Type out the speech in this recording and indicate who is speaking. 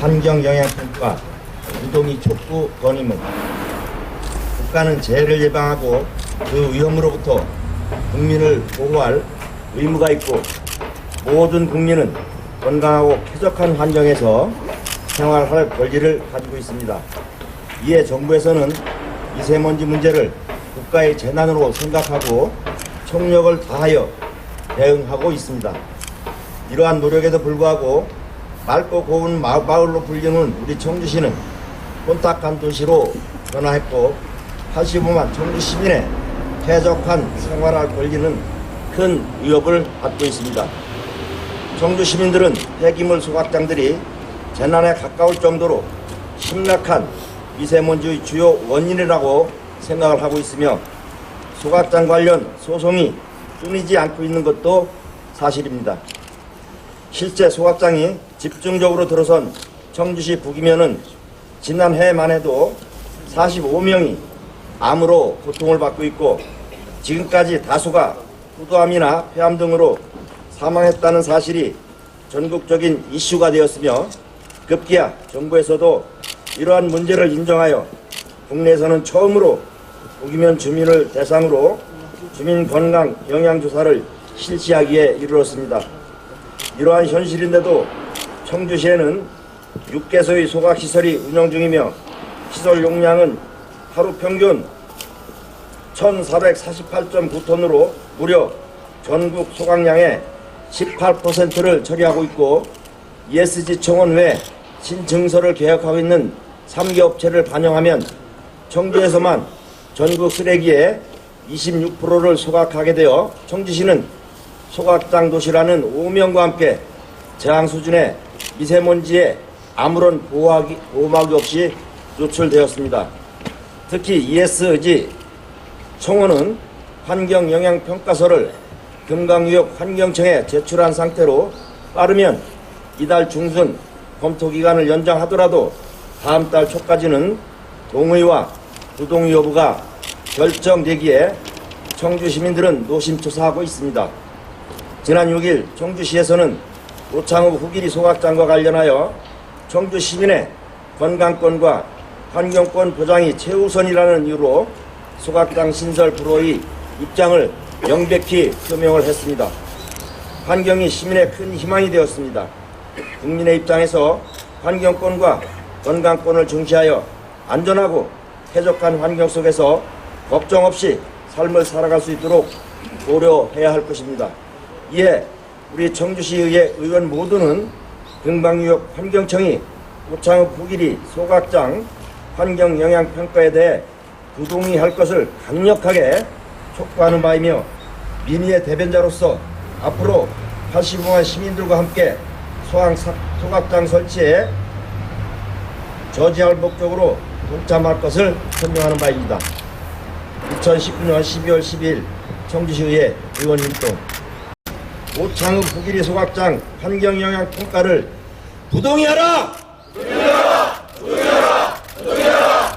Speaker 1: 환경영향평가, 우동이 촉구 건의문. 국가는 재해를 예방하고 그 위험으로부터 국민을 보호할 의무가 있고 모든 국민은 건강하고 쾌적한 환경에서 생활할 권리를 가지고 있습니다. 이에 정부에서는 미세먼지 문제를 국가의 재난으로 생각하고 총력을 다하여 대응하고 있습니다. 이러한 노력에도 불구하고 맑고 고운 마- 마을로 불리는 우리 청주시는 혼탁한 도시로 변화했고 85만 청주 시민의 쾌적한 생활할 권리는 큰 위협을 받고 있습니다. 청주 시민들은 폐기물 소각장들이 재난에 가까울 정도로 심각한 미세먼지의 주요 원인이라고 생각을 하고 있으며 소각장 관련 소송이 끊이지 않고 있는 것도 사실입니다. 실제 소각장이 집중적으로 들어선 청주시 북이면은 지난해만 해도 45명이 암으로 고통을 받고 있고 지금까지 다수가 후두암이나 폐암 등으로 사망했다는 사실이 전국적인 이슈가 되었으며 급기야 정부에서도 이러한 문제를 인정하여 국내에서는 처음으로 북이면 주민을 대상으로 주민 건강 영양 조사를 실시하기에 이르렀습니다. 이러한 현실인데도 청주시에는 6개소의 소각시설이 운영 중이며 시설 용량은 하루 평균 1448.9톤으로 무려 전국 소각량의 18%를 처리하고 있고 ESG 청원 외 신증서를 계약하고 있는 3개 업체를 반영하면 청주에서만 전국 쓰레기의 26%를 소각하게 되어 청주시는 소각장 도시라는 오명과 함께 저항 수준의 미세먼지에 아무런 보호하기, 보호막이 없이 노출되었습니다. 특히 ESG 청원은 환경영향평가서를 금강유역 환경청에 제출한 상태로 빠르면 이달 중순 검토 기간을 연장하더라도 다음 달 초까지는 동의와 부동의 여부가 결정되기에 청주 시민들은 노심초사하고 있습니다. 지난 6일 청주시에서는 오창욱 후기리 소각장과 관련하여 청주 시민의 건강권과 환경권 보장이 최우선이라는 이유로 소각장 신설 불허의 입장을 명백히 표명을 했습니다. 환경이 시민의 큰 희망이 되었습니다. 국민의 입장에서 환경권과 건강권을 중시하여 안전하고 쾌적한 환경 속에서 걱정 없이 삶을 살아갈 수 있도록 고려해야 할 것입니다. 이에 우리 청주시의 의원 모두는 금방유역 환경청이 오창읍 후기리 소각장 환경영향평가에 대해 부동의할 것을 강력하게 촉구하는 바이며 민의의 대변자로서 앞으로 85만 시민들과 함께 소항 사- 소각장 설치에 저지할 목적으로 동참할 것을 설명하는 바입니다. 2019년 12월 10일 청주시의회 의원님동 오창 북일이 소각장 환경영향 평가를 부동의하라! 부동의하라! 부동의하라! 부동의하라!